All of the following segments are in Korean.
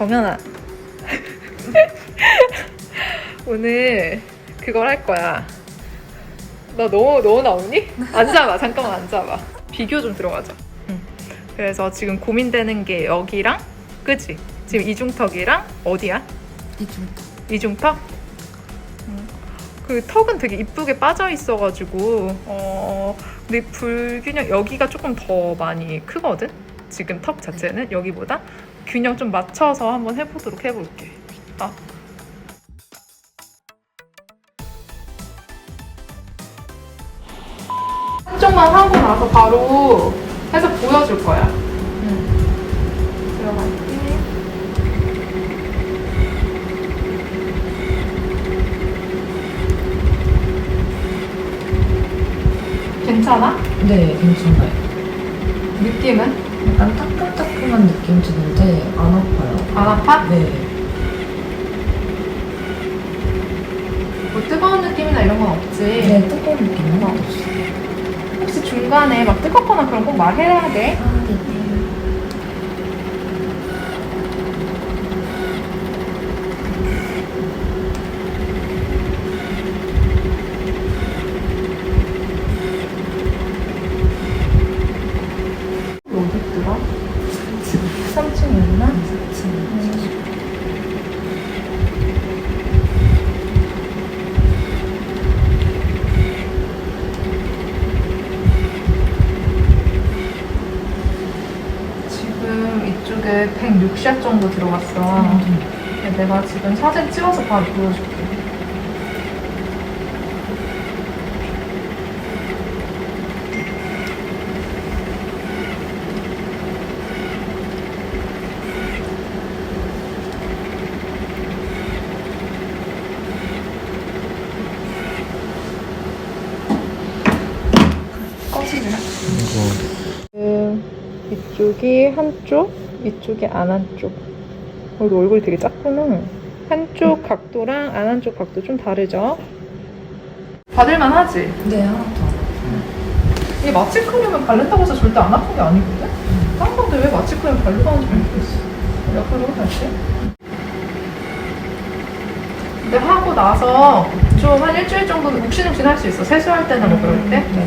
정연아. 오늘 그걸 할 거야. 너 너무 너무 나오니? 앉아봐. 잠깐만 앉아봐. 비교 좀 들어가자. 응. 그래서 지금 고민되는 게 여기랑 그지? 지금 이중턱이랑 어디야? 이중턱. 이중턱? 음, 그 턱은 되게 이쁘게 빠져 있어가지고 어 근데 불균형 여기가 조금 더 많이 크거든 지금 턱 자체는 여기보다 균형 좀 맞춰서 한번 해보도록 해볼게 아. 한쪽만 하고 나서 바로 해서 보여줄 거야 음. 들어갈게 괜찮아? 네, 괜찮아요. 느낌은? 약간 따 끔따끔한 느낌 드는데 안 아파요. 안 아파? 네. 뭐 뜨거운 느낌이나 이런 건 없지? 네, 뜨거운 느낌은 어. 없어요. 혹시 중간에 막 뜨겁거나 그런 거 꼭 말해야 돼? 아, 네. 어디 있더라? 3층이었나? 지금 이쪽에 106샷 정도 들어갔어. 내가 지금 사진 찍어서 바로 보여줄게. 꺼지네. 지금 이쪽이 한쪽, 이쪽이 안 한쪽. 어, 너 얼굴이 되게 작구나. 한쪽 각도랑 안 한쪽 각도 좀 다르죠? 받을만 하지? 네, 하나 더. 이게 마취 크림을 바른다고 해서 절대 안 아픈 게 아니거든? 딴 건데 왜 마취 크림 바르고 하는지 모르겠어. 옆으로 다시. 근데 하고 나서 좀 한 일주일 정도는 욱신욱신 할 수 있어. 세수할 때나 뭐 그럴 때. 네.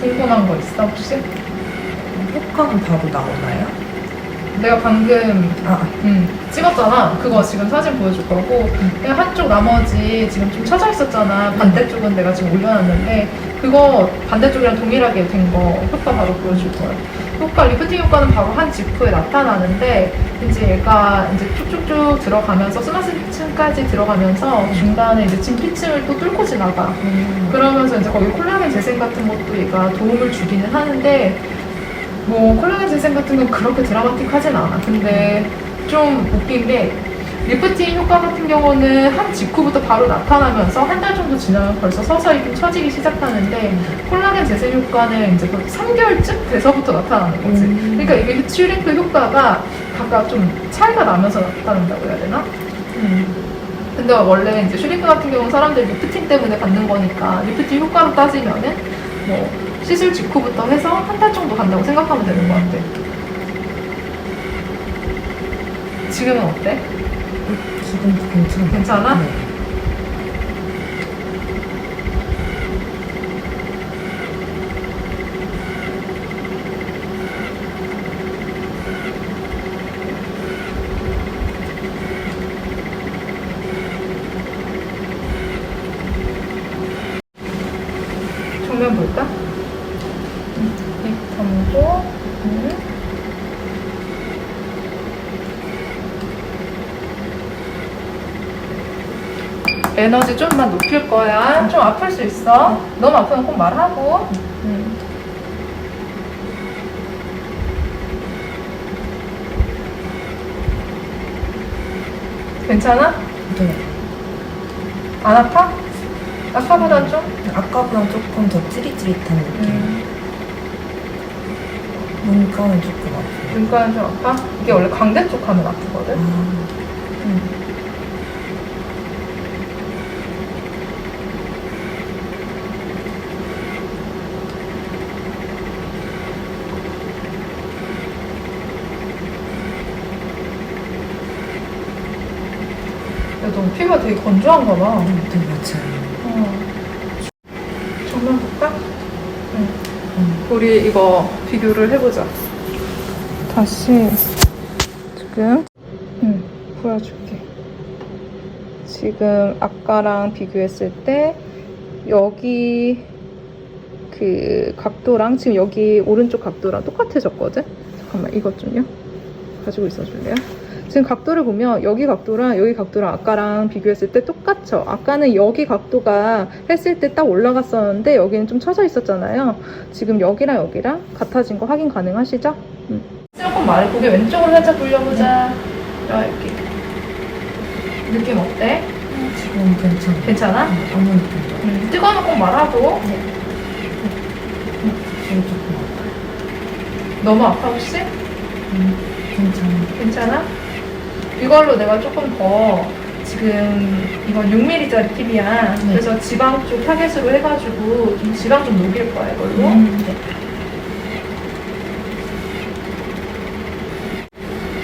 궁금한 거 있어 혹시? 효과는 바로 나오나요? 내가 방금 아, 음, 찍었잖아. 그거 지금 사진 보여줄 거고 그냥 한쪽 나머지 지금 좀 쳐져 있었잖아. 반대쪽은 내가 지금 올려놨는데 그거 반대쪽이랑 동일하게 된 거 효과 바로 보여줄 거야. 효과 리프팅 효과는 바로 한 직후에 나타나는데 이제 얘가 이제 쭉쭉쭉 들어가면서 스마스층까지 들어가면서 중간에 이제 진피층을 또 뚫고 지나가. 그러면서 이제 거기 콜라겐 재생 같은 것도 얘가 도움을 주기는 하는데 뭐 콜라겐 재생 같은 건 그렇게 드라마틱하진 않아. 근데 좀 웃긴 게 리프팅 효과 같은 경우는 한 직후부터 바로 나타나면서 한 달 정도 지나면 벌써 서서히 좀 처지기 시작하는데 콜라겐 재생 효과는 이제 3개월쯤 돼서부터 나타나는 거지. 음. 그러니까 이게 슈링크 효과가 각각 좀 차이가 나면서 나타난다고 해야 되나? 음. 근데 원래 이제 슈링크 같은 경우는 사람들이 리프팅 때문에 받는 거니까 리프팅 효과로 따지면은 뭐 시술 직후부터 해서 한 달 정도 간다고 생각하면 되는 것 같아. 지금은 어때? 괜찮아요. 괜찮아? 네. 정면 볼까? 입 감고 음. 에너지 좀만 높일 거야. 좀 아플 수 있어. 너무 아프면 꼭 말하고. 음. 괜찮아? 네. 안 아파? 아까보단 좀? 아까보다 조금 더 찌릿찌릿한 느낌. 음, 눈가는 조금 아프고. 눈가는 좀 아파? 이게 원래 광대 쪽 하면 아프거든? 아, 야, 너 피부가 되게 건조한가 봐. 네, 맞아요. 어. 정면 볼까? 응. 음. 우리 이거 비교를 해보자. 다시 지금 응, 보여줄게. 지금 아까랑 비교했을 때 여기 그 각도랑 지금 여기 오른쪽 각도랑 똑같아졌거든? 잠깐만 이것 좀요. 가지고 있어 줄래요? 지금 각도를 보면 여기 각도랑 여기 각도랑 아까랑 비교했을 때 똑같죠? 아까는 여기 각도가 했을 때 딱 올라갔었는데 여기는 좀 처져 있었잖아요. 지금 여기랑 여기랑 같아진 거 확인 가능하시죠? 응. 조금 말해 고개 왼쪽으로 살짝 돌려보자. 이렇게. 느낌 어때? 지금 괜찮아요. 괜찮아? 아무 느낌도 없어요. 음, 뜨거우면 꼭 말하고. 지금 조금 아파요. 너무 아파 혹시? 음, 괜찮아요. 괜찮아? 이걸로 내가 조금 더 지금 이건 6mm짜리 팁이야. 네. 그래서 지방 쪽 타겟으로 해가지고 좀 지방 좀 녹일 거야 이걸로. 음, 네.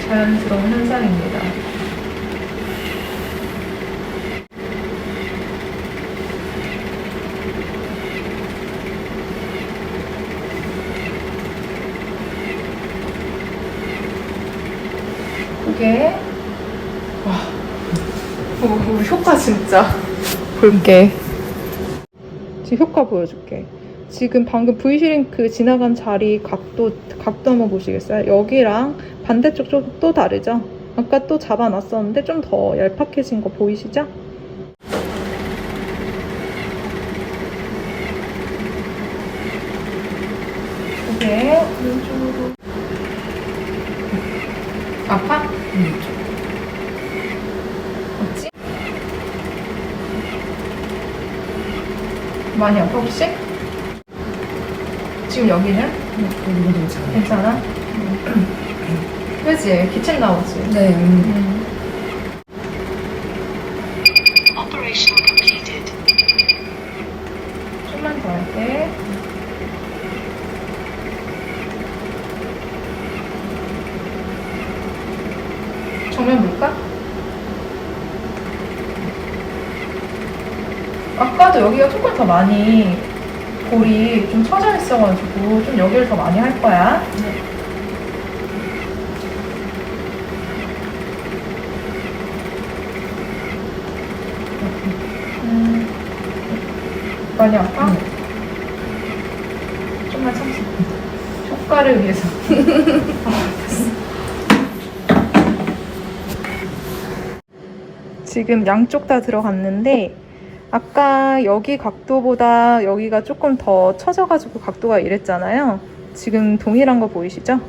자연스러운 현상입니다. 와, 어, 우리 효과 진짜 볼게. 지금 효과 보여줄게. 지금 방금 V시링크 지나간 자리 각도 각도 한번 보시겠어요? 여기랑 반대쪽 좀 또 다르죠? 아까 또 잡아놨었는데 좀 더 얄팍해진 거 보이시죠? 이게 왼쪽으로 아파? 음, 없지? 많이 아파 혹시? 지금 여기는? 음, 그리고 괜찮아요. 괜찮아? 그지? 기침 나오지? 네, 음, 음. Operation completed. 좀만 더 할게. 정면 볼까? 아까도 여기가 조금 더 많이 볼이 좀 처져 있어가지고 좀 여기를 더 많이 할 거야. 음, 많이 아파? 네. 좀만 참자. 효과를 위해서. 지금 양쪽 다 들어갔는데 아까 여기 각도보다 여기가 조금 더 처져가지고 각도가 이랬잖아요. 지금 동일한 거 보이시죠?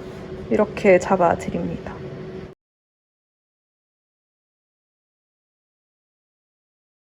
이렇게 잡아 드립니다.